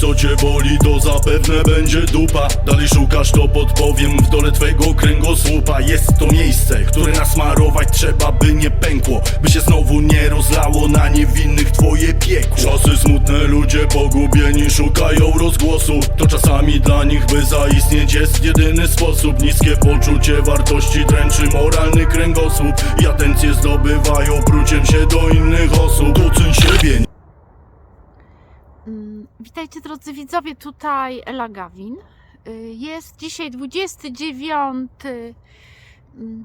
co cię boli, to zapewne będzie dupa. Dalej szukasz, to podpowiem w dole twego kręgosłupa. Jest to miejsce, które nasmarować trzeba, by nie pękło By się znowu nie rozlało na niewinnych twoje piekło. Czasy smutne, ludzie pogubieni szukają rozgłosu. To czasami dla nich, by zaistnieć jest jedyny sposób. Niskie poczucie wartości dręczy moralny kręgosłup I atencję zdobywają pruciem się do innych osób. Doceń siebie, Witajcie drodzy widzowie, tutaj Ela Gawin. Y, Jest dzisiaj 29 mm,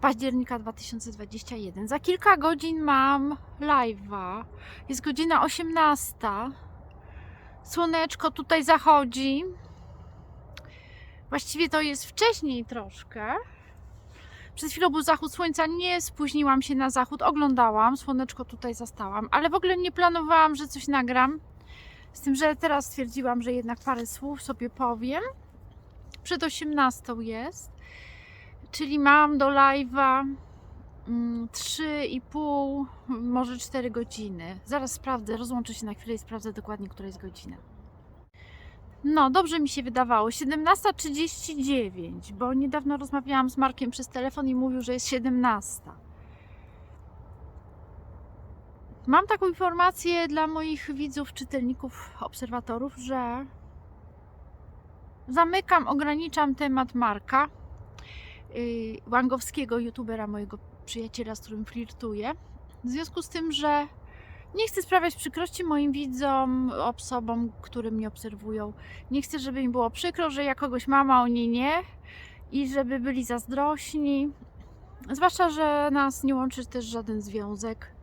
października 2021. Za kilka godzin mam live'a. Jest godzina 18. Słoneczko tutaj zachodzi. Właściwie to jest wcześniej troszkę. Przed chwilą był zachód słońca, nie spóźniłam się na zachód, oglądałam, słoneczko tutaj zastałam, ale w ogóle nie planowałam, że coś nagram. Z tym, że teraz stwierdziłam, że jednak parę słów sobie powiem. Przed 18 jest, czyli mam do live'a mm, 3,5, może 4 godziny. Zaraz sprawdzę, rozłączę się na chwilę i sprawdzę dokładnie, która jest godzina. No, dobrze mi się wydawało. 17.39, bo niedawno rozmawiałam z Markiem przez telefon i mówił, że jest 17. Mam taką informację dla moich widzów, czytelników, obserwatorów, że zamykam, ograniczam temat Marka, yy, łangowskiego youtubera, mojego przyjaciela, z którym flirtuję. W związku z tym, że nie chcę sprawiać przykrości moim widzom, osobom, które mnie obserwują. Nie chcę, żeby im było przykro, że ja kogoś mam, a oni nie i żeby byli zazdrośni. Zwłaszcza, że nas nie łączy też żaden związek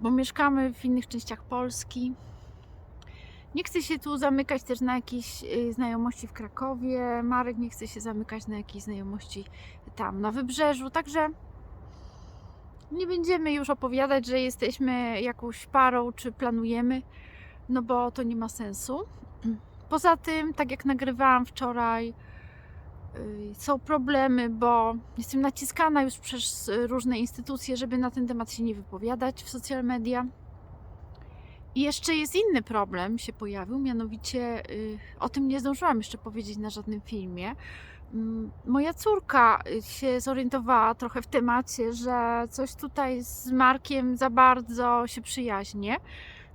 bo mieszkamy w innych częściach Polski. Nie chcę się tu zamykać też na jakieś y, znajomości w Krakowie. Marek nie chce się zamykać na jakieś znajomości tam na wybrzeżu. Także nie będziemy już opowiadać, że jesteśmy jakąś parą czy planujemy, no bo to nie ma sensu. Poza tym, tak jak nagrywałam wczoraj, są problemy, bo jestem naciskana już przez y, różne instytucje, żeby na ten temat się nie wypowiadać w social media. I jeszcze jest inny problem się pojawił, mianowicie y, o tym nie zdążyłam jeszcze powiedzieć na żadnym filmie. Mm, Moja córka y, się zorientowała trochę w temacie, że coś tutaj z Markiem za bardzo się przyjaźnie.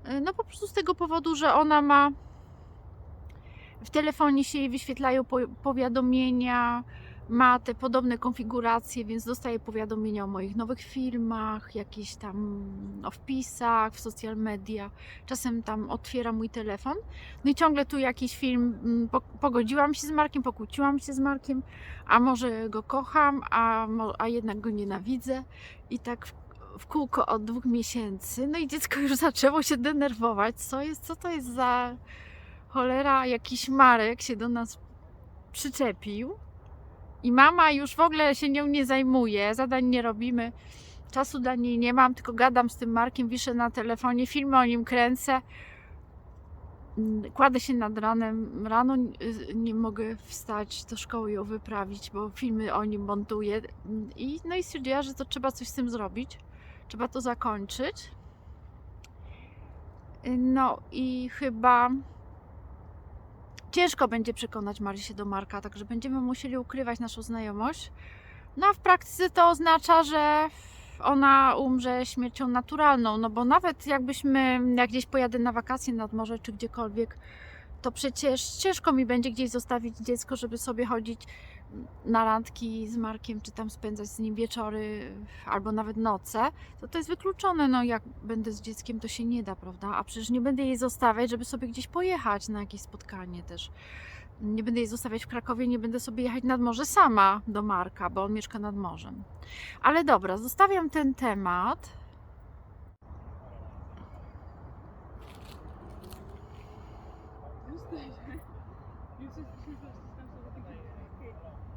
Y, No po prostu z tego powodu, że ona ma w telefonie się jej wyświetlają po, powiadomienia, ma te podobne konfiguracje, więc dostaje powiadomienia o moich nowych filmach, jakieś tam o wpisach w social media. Czasem tam otwiera mój telefon. No i ciągle tu jakiś film, mm, po- pogodziłam się z Markiem, pokłóciłam się z Markiem, a może go kocham, a, a jednak go nienawidzę. I tak w, w kółko od dwóch miesięcy. No i dziecko już zaczęło się denerwować. Co jest, co to jest za cholera, jakiś Marek się do nas przyczepił i mama już w ogóle się nią nie zajmuje, zadań nie robimy, czasu dla niej nie mam, tylko gadam z tym Markiem, wiszę na telefonie, filmy o nim kręcę. Mm, Kładę się nad ranem, rano y, nie mogę wstać do szkoły ją wyprawić, bo filmy o nim montuję. Mm, I, no i stwierdziła, że to trzeba coś z tym zrobić, trzeba to zakończyć. Y, No i chyba ciężko będzie przekonać Marysię do Marka, także będziemy musieli ukrywać naszą znajomość. No a w praktyce to oznacza, że ona umrze śmiercią naturalną, no bo nawet jakbyśmy, jak gdzieś pojadę na wakacje nad morze czy gdziekolwiek, to przecież ciężko mi będzie gdzieś zostawić dziecko, żeby sobie chodzić na randki z Markiem, czy tam spędzać z nim wieczory albo nawet noce, to to jest wykluczone. No, jak będę z dzieckiem, to się nie da, prawda? A przecież nie będę jej zostawiać, żeby sobie gdzieś pojechać na jakieś spotkanie też. Nie będę jej zostawiać w Krakowie, nie będę sobie jechać nad morze sama do Marka, bo on mieszka nad morzem. Ale dobra, zostawiam ten temat. Jesteśmy. Już jesteśmy tam, co Thank you.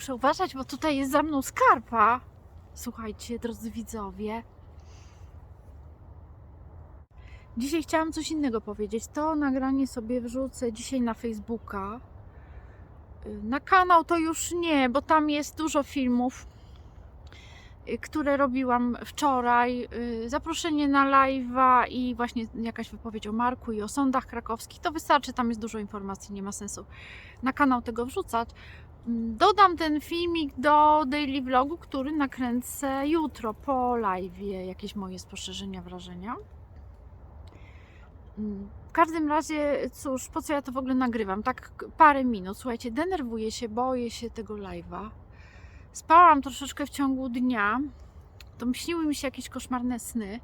Muszę uważać, bo tutaj jest za mną skarpa. Słuchajcie, drodzy widzowie. Dzisiaj chciałam coś innego powiedzieć. To nagranie sobie wrzucę dzisiaj na Facebooka. Y, Na kanał to już nie, bo tam jest dużo filmów, y, które robiłam wczoraj. Y, Zaproszenie na live'a i właśnie jakaś wypowiedź o Marku i o sądach krakowskich. To wystarczy, tam jest dużo informacji, nie ma sensu na kanał tego wrzucać. Dodam ten filmik do daily vlogu, który nakręcę jutro po live, jakieś moje spostrzeżenia, wrażenia. Mm, W każdym razie, cóż, po co ja to w ogóle nagrywam? Tak parę minut. Słuchajcie, denerwuję się, boję się tego live'a. Spałam troszeczkę w ciągu dnia. To śniły mi się jakieś koszmarne sny.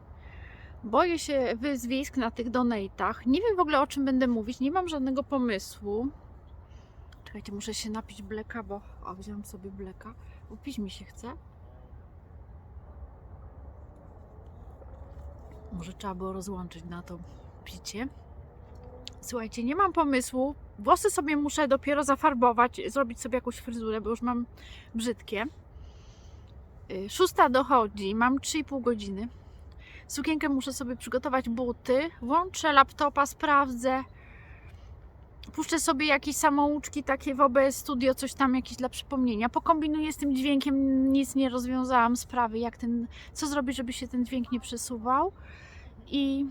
Boję się wyzwisk na tych donatach. Nie wiem w ogóle o czym będę mówić. Nie mam żadnego pomysłu. Czekajcie, muszę się napić bleka, bo o, wziąłam sobie bleka. Upić mi się chce. Może trzeba było rozłączyć na to picie. Słuchajcie, nie mam pomysłu. Włosy sobie muszę dopiero zafarbować, zrobić sobie jakąś fryzurę, bo już mam brzydkie. Y, Szósta dochodzi, mam 3,5 godziny. Sukienkę muszę sobie przygotować, buty. Włączę laptopa, sprawdzę. Puszczę sobie jakieś samouczki takie w OBS Studio, coś tam jakieś dla przypomnienia. Pokombinuję z tym dźwiękiem, nic nie rozwiązałam sprawy, jak ten, co zrobić, żeby się ten dźwięk nie przesuwał. I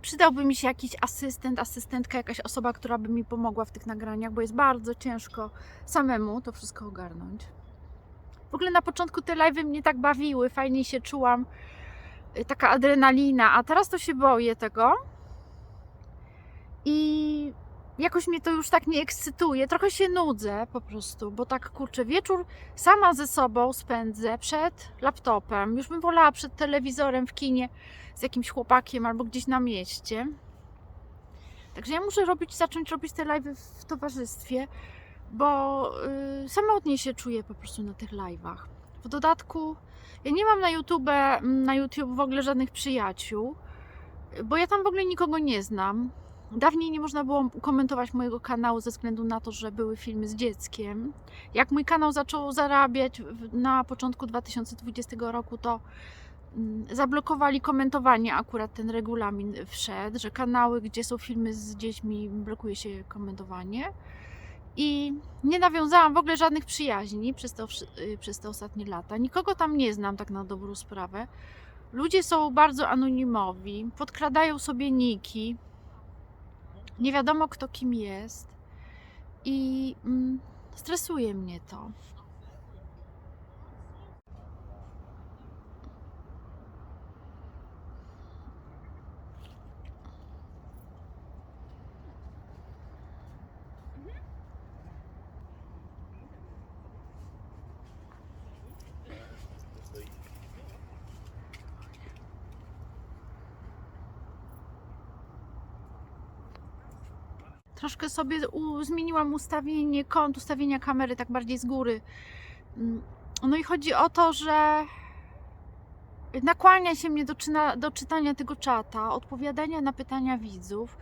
przydałby mi się jakiś asystent, asystentka, jakaś osoba, która by mi pomogła w tych nagraniach, bo jest bardzo ciężko samemu to wszystko ogarnąć. W ogóle na początku te live'y mnie tak bawiły, fajnie się czułam, y, taka adrenalina, a teraz to się boję tego. I jakoś mnie to już tak nie ekscytuje, trochę się nudzę po prostu, bo tak kurczę, wieczór sama ze sobą spędzę przed laptopem. Już bym wolała przed telewizorem w kinie z jakimś chłopakiem albo gdzieś na mieście. Także ja muszę robić, zacząć robić te live'y w towarzystwie, bo yy, samotnie się czuję po prostu na tych live'ach. W dodatku ja nie mam na YouTube, na YouTube w ogóle żadnych przyjaciół, bo ja tam w ogóle nikogo nie znam. Dawniej nie można było komentować mojego kanału ze względu na to, że były filmy z dzieckiem. Jak mój kanał zaczął zarabiać na początku 2020 roku, to mm, zablokowali komentowanie. Akurat ten regulamin wszedł, że kanały, gdzie są filmy z dziećmi, blokuje się komentowanie. I nie nawiązałam w ogóle żadnych przyjaźni przez te, y, przez te ostatnie lata. Nikogo tam nie znam, tak na dobrą sprawę. Ludzie są bardzo anonimowi, podkradają sobie niki. Nie wiadomo, kto kim jest. I mm, stresuje mnie to. Troszkę sobie u, zmieniłam ustawienie kąt, ustawienia kamery tak bardziej z góry. Mm, No i chodzi o to, że nakłania się mnie do, czyna, do czytania tego czata, odpowiadania na pytania widzów.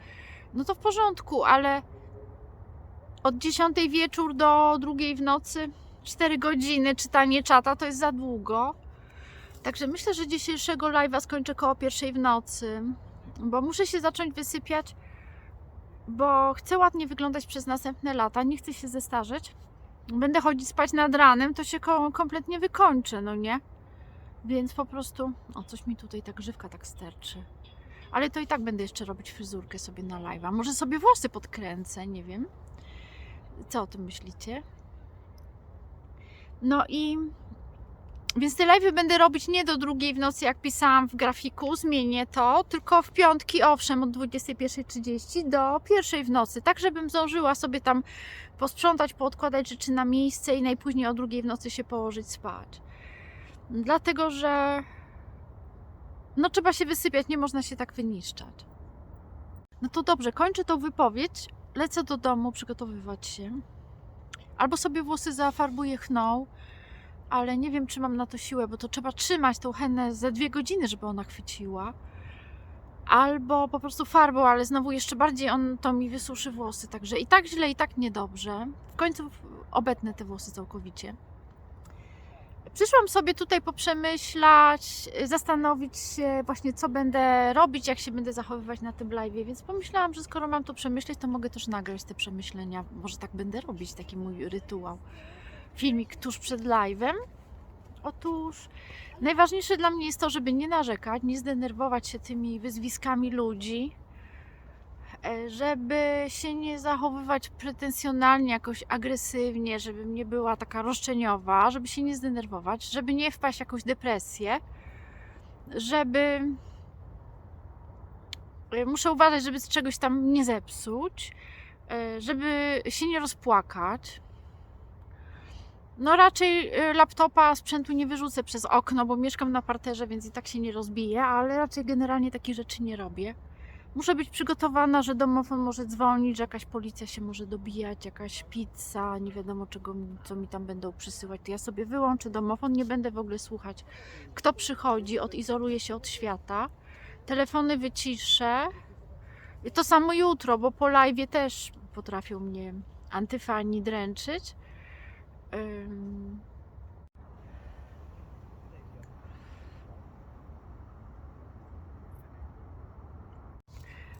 No to w porządku, ale od 10 wieczór do drugiej w nocy 4 godziny czytanie czata to jest za długo. Także myślę, że dzisiejszego live'a skończę koło pierwszej w nocy, bo muszę się zacząć wysypiać bo chcę ładnie wyglądać przez następne lata, nie chcę się zestarzeć. Będę chodzić spać nad ranem, to się ko- kompletnie wykończę, no nie? Więc po prostu, o coś mi tutaj ta grzywka tak sterczy. Ale to i tak będę jeszcze robić fryzurkę sobie na live'a. Może sobie włosy podkręcę, nie wiem. Co o tym myślicie? No i więc te live'y będę robić nie do drugiej w nocy, jak pisałam w grafiku, zmienię to, tylko w piątki, owszem, od 21.30 do pierwszej w nocy, tak żebym zdążyła sobie tam posprzątać, poodkładać rzeczy na miejsce i najpóźniej o drugiej w nocy się położyć spać. Dlatego, że no trzeba się wysypiać, nie można się tak wyniszczać. No to dobrze, kończę tą wypowiedź, lecę do domu przygotowywać się. Albo sobie włosy zafarbuję chną, ale nie wiem, czy mam na to siłę, bo to trzeba trzymać tą hennę ze dwie godziny, żeby ona chwyciła. Albo po prostu farbą, ale znowu jeszcze bardziej on to mi wysuszy włosy, także i tak źle, i tak niedobrze. W końcu obetnę te włosy całkowicie. Przyszłam sobie tutaj poprzemyślać, y, zastanowić się właśnie, co będę robić, jak się będę zachowywać na tym live, więc pomyślałam, że skoro mam to przemyśleć, to mogę też nagrać te przemyślenia. Może tak będę robić, taki mój rytuał. Filmik tuż przed live'em. Otóż najważniejsze dla mnie jest to, żeby nie narzekać, nie zdenerwować się tymi wyzwiskami ludzi, e, żeby się nie zachowywać pretensjonalnie, jakoś agresywnie, żebym nie była taka roszczeniowa, żeby się nie zdenerwować, żeby nie wpaść w jakąś depresję, żeby. e, Muszę uważać, żeby czegoś tam nie zepsuć, e, żeby się nie rozpłakać. No raczej y, laptopa, sprzętu nie wyrzucę przez okno, bo mieszkam na parterze, więc i tak się nie rozbije, ale raczej generalnie takich rzeczy nie robię. Muszę być przygotowana, że domofon może dzwonić, że jakaś policja się może dobijać, jakaś pizza, nie wiadomo czego, co mi tam będą przysyłać. To ja sobie wyłączę domofon, nie będę w ogóle słuchać, kto przychodzi, odizoluję się od świata. Telefony wyciszę. I To samo jutro, bo po live też potrafią mnie antyfani dręczyć.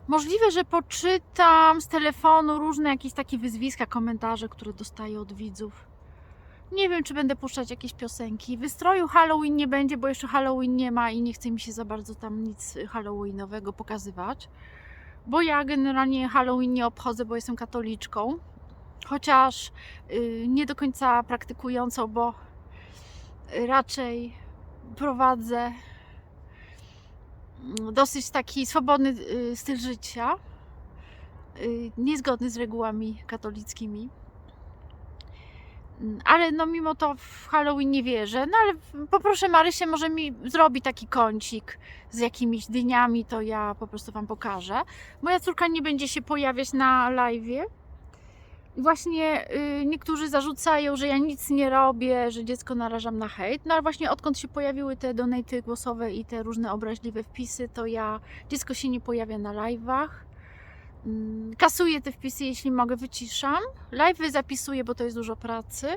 Możliwe, że poczytam z telefonu różne jakieś takie wyzwiska, komentarze, które dostaję od widzów. Nie wiem, czy będę puszczać jakieś piosenki. Wystroju Halloween nie będzie, bo jeszcze Halloween nie ma i nie chce mi się za bardzo tam nic Halloweenowego pokazywać. Bo ja generalnie Halloween nie obchodzę, bo jestem katoliczką. Chociaż y, nie do końca praktykującą, bo raczej prowadzę mm, dosyć taki swobodny y, styl życia, y, niezgodny z regułami katolickimi. Mm, Ale no mimo to w Halloween nie wierzę. No ale poproszę Marysię, może mi zrobi taki kącik z jakimiś dyniami, to ja po prostu Wam pokażę. Moja córka nie będzie się pojawiać na live'ie. I właśnie y, niektórzy zarzucają, że ja nic nie robię, że dziecko narażam na hejt. No ale właśnie odkąd się pojawiły te donaty głosowe i te różne obraźliwe wpisy, to ja dziecko się nie pojawia na live'ach. Mm, Kasuję te wpisy, jeśli mogę, wyciszam. Live'y zapisuję, bo to jest dużo pracy.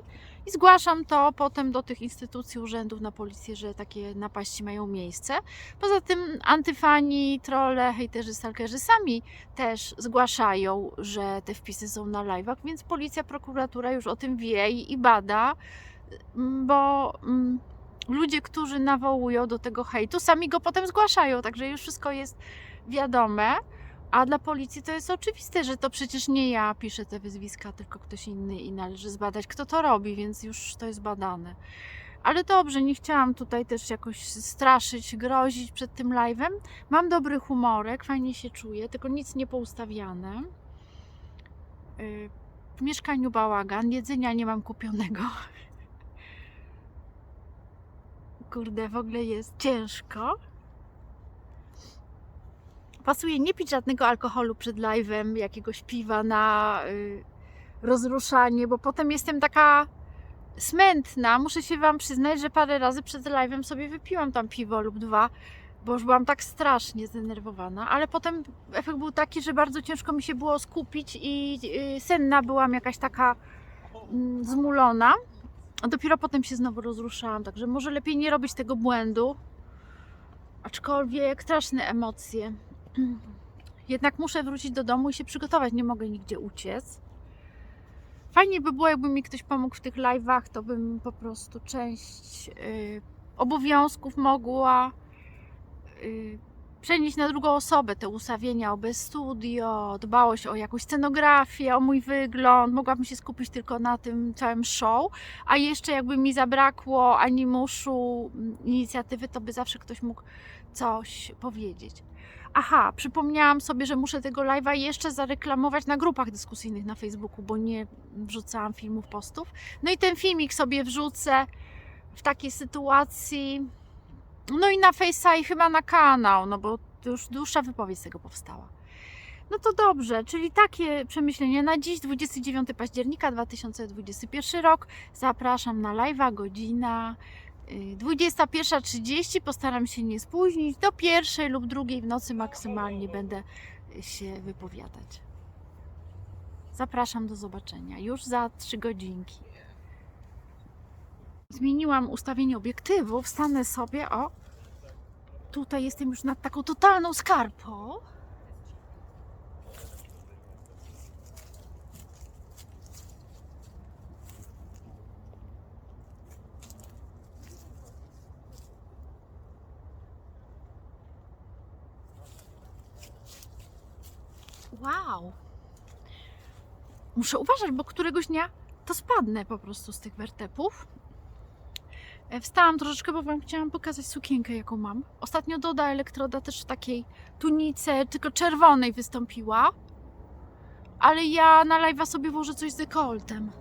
I zgłaszam to potem do tych instytucji, urzędów na policję, że takie napaści mają miejsce. Poza tym antyfani, trolle, hejterzy, stalkerzy sami też zgłaszają, że te wpisy są na live'ach, więc policja, prokuratura już o tym wie i, i bada, mm, bo mm, ludzie, którzy nawołują do tego hejtu, sami go potem zgłaszają, także już wszystko jest wiadome. A dla policji to jest oczywiste, że to przecież nie ja piszę te wyzwiska, tylko ktoś inny i należy zbadać, kto to robi, więc już to jest badane. Ale dobrze, nie chciałam tutaj też jakoś straszyć, grozić przed tym live'em. Mam dobry humorek, fajnie się czuję, tylko nic nie poustawiane. Yy, W mieszkaniu bałagan, jedzenia nie mam kupionego. Kurde, w ogóle jest ciężko. Pasuje nie pić żadnego alkoholu przed live'em, jakiegoś piwa na y, rozruszanie, bo potem jestem taka smętna. Muszę się Wam przyznać, że parę razy przed live'em sobie wypiłam tam piwo lub dwa, bo już byłam tak strasznie zdenerwowana, ale potem efekt był taki, że bardzo ciężko mi się było skupić i y, senna byłam jakaś taka mm, zmulona. A dopiero potem się znowu rozruszałam, także może lepiej nie robić tego błędu. Aczkolwiek straszne emocje. Jednak muszę wrócić do domu i się przygotować, nie mogę nigdzie uciec. Fajnie by było, jakby mi ktoś pomógł w tych live'ach, to bym po prostu część y, obowiązków mogła y, przenieść na drugą osobę. Te ustawienia OB Studio, dbałość o jakąś scenografię, o mój wygląd. Mogłabym się skupić tylko na tym całym show, a jeszcze jakby mi zabrakło animuszu, mm, inicjatywy, to by zawsze ktoś mógł coś powiedzieć. Aha, przypomniałam sobie, że muszę tego live'a jeszcze zareklamować na grupach dyskusyjnych na Facebooku, bo nie wrzucałam filmów, postów. No i ten filmik sobie wrzucę w takiej sytuacji. No i na Face'a i chyba na kanał, no bo już dłuższa wypowiedź z tego powstała. No to dobrze, czyli takie przemyślenia na dziś, 29 października 2021 rok. Zapraszam na live'a, godzina 21.30. Postaram się nie spóźnić. Do pierwszej lub drugiej w nocy maksymalnie będę się wypowiadać. Zapraszam do zobaczenia już za 3 godzinki. Zmieniłam ustawienie obiektywu, wstanę sobie, o, tutaj jestem już nad taką totalną skarpą. Wow. Muszę uważać, bo któregoś dnia to spadnę po prostu z tych wertepów. E, Wstałam troszeczkę, bo Wam chciałam pokazać sukienkę, jaką mam. Ostatnio Doda Elektroda też w takiej tunice, tylko czerwonej wystąpiła. Ale ja na live'a sobie włożę coś z dekoltem.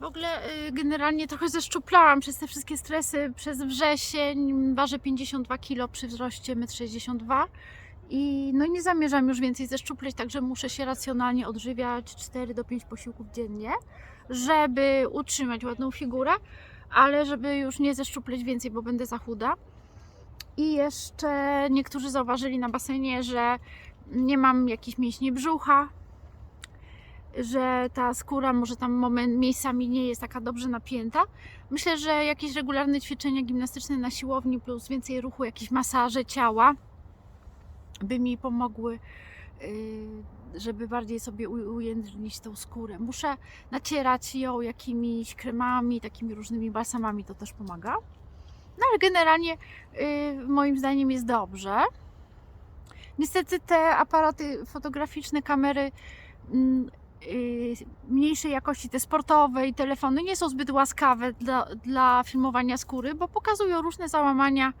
W ogóle y, generalnie trochę zeszczuplałam przez te wszystkie stresy przez wrzesień. Ważę 52 kg przy wzroście 1,62 m. I no nie zamierzam już więcej zeszczupleć, także muszę się racjonalnie odżywiać 4 do 5 posiłków dziennie, żeby utrzymać ładną figurę, ale żeby już nie zeszczupleć więcej, bo będę za chuda. I jeszcze niektórzy zauważyli na basenie, że nie mam jakichś mięśni brzucha, że ta skóra może tam moment, miejscami nie jest taka dobrze napięta. Myślę, że jakieś regularne ćwiczenia gimnastyczne na siłowni plus więcej ruchu, jakieś masaże ciała by mi pomogły, yy, żeby bardziej sobie ujędrnić tą skórę. Muszę nacierać ją jakimiś kremami, takimi różnymi balsamami, to też pomaga. No ale generalnie yy, moim zdaniem jest dobrze. Niestety te aparaty fotograficzne, kamery mm, y, mniejszej jakości, te sportowe i telefony nie są zbyt łaskawe dla, dla filmowania skóry, bo pokazują różne załamania,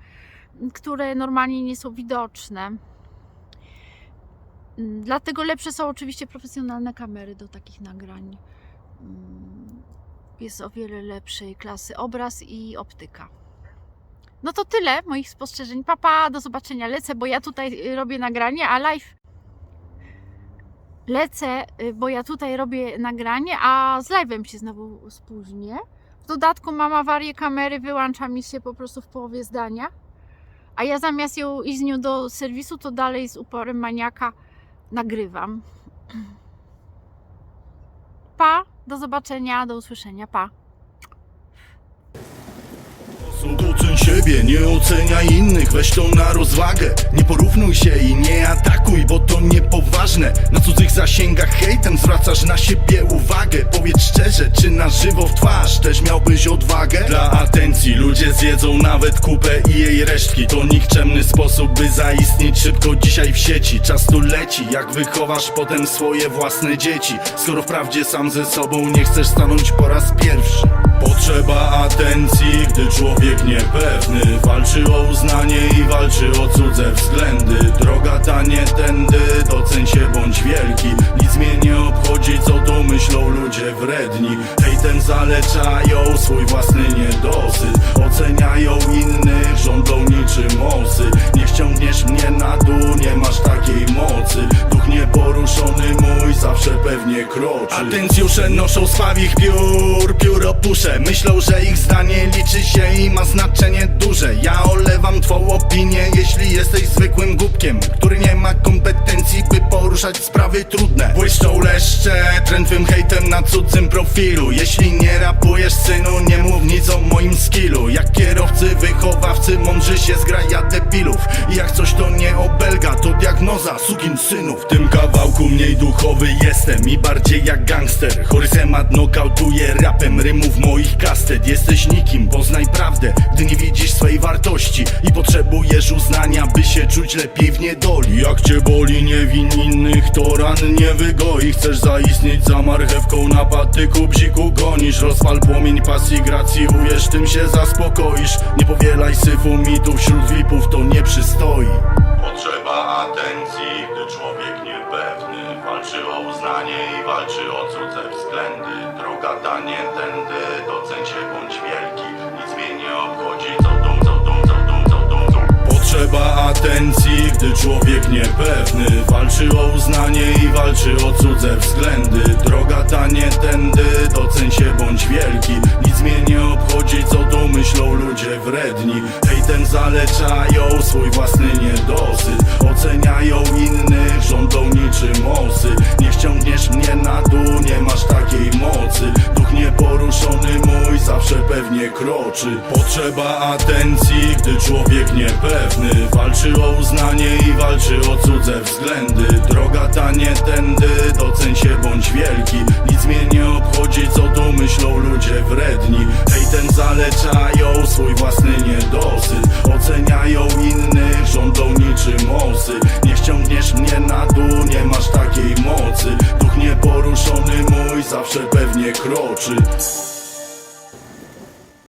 które normalnie nie są widoczne. Mm, Dlatego lepsze są oczywiście profesjonalne kamery do takich nagrań. Mm, Jest o wiele lepszej klasy obraz i optyka. No to tyle moich spostrzeżeń. Papa, do zobaczenia. Lecę, bo ja tutaj y, robię nagranie, a live lecę, y, bo ja tutaj robię nagranie, a z live'em się znowu spóźnię. W dodatku mam awarię kamery, wyłącza mi się po prostu w połowie zdania. A ja zamiast ją iść z nią do serwisu, to dalej z uporem maniaka nagrywam. Pa, do zobaczenia, do usłyszenia, pa. Doceń siebie, nie oceniaj innych, weź to na rozwagę. Nie porównuj się i nie atakuj, bo to niepoważne. Na cudzych zasięgach hejtem zwracasz na siebie uwagę. Powiedz szczerze, czy na żywo w twarz też miałbyś odwagę? Dla atencji ludzie zjedzą nawet kupę i jej resztki. To nikczemny sposób, by zaistnieć szybko dzisiaj w sieci. Czas tu leci, jak wychowasz potem swoje własne dzieci. Skoro wprawdzie sam ze sobą nie chcesz stanąć po raz pierwszy Potrzeba atencji, gdy człowiek niepewny Walczy o uznanie i walczy o cudze względy. Droga ta nie tędy, doceń się bądź wielki. Nic mnie nie obchodzi, co tu myślą ludzie wredni. Hejtem zaleczają swój własny niedosyt. Oceniają innych, żądą niczym osy. Nie ściągniesz mnie na dół, nie masz takiej mocy. Duch nieporuszony mój zawsze pewnie kroczy. Atencjusze noszą swawich piór, pióro puszę Myślą, że ich zdanie liczy się i ma znaczenie duże. Ja olewam twą jeśli jesteś zwykłym głupkiem Który nie ma kompetencji, by poruszać sprawy trudne. Błyszczą leszcze, trętwym hejtem na cudzym profilu. Jeśli nie rapujesz synu, nie mów nic o moim skillu. Jak kierowcy, wychowawcy, mądrzy się zgraja debilów I jak coś to nie obelga, to diagnoza. Sukin synów W tym kawałku mniej duchowy jestem i bardziej jak gangster. Chory temat nokautuje rapem rymów moich kastet. Jesteś nikim, poznaj prawdę, gdy nie widzisz swej wartości I potrzebujesz uznania, by się czuć lepiej w niedoli. Jak cię boli, nie win innych, to ran nie wygoi. Chcesz zaistnieć za marchewką na patyku, bziku gonisz. Rozpal płomień pasji, gracji, uwierz, tym się zaspokoisz. Nie powielaj syfu mitów, wśród vipów to nie przystoi. Potrzeba atencji, gdy człowiek niepewny Walczy o uznanie i walczy o cudze względy. Droga ta nie tędy, doceń się bądź wielki. Nic mnie nie obchodzi, co tu myślą ludzie wredni. Hejtem zaleczają swój własny niedosyt Oceniają Potrzeba atencji, gdy człowiek niepewny Walczy o uznanie i walczy o cudze względy? Droga ta nie tędy, doceń się bądź wielki. Nic mnie nie obchodzi, co tu myślą ludzie wredni. Hejtem zaleczają swój własny niedosyt. Oceniają innych, rządzą niczym osy. Nie ściągniesz mnie na dół, nie masz takiej mocy. Duch nieporuszony mój zawsze pewnie kroczy.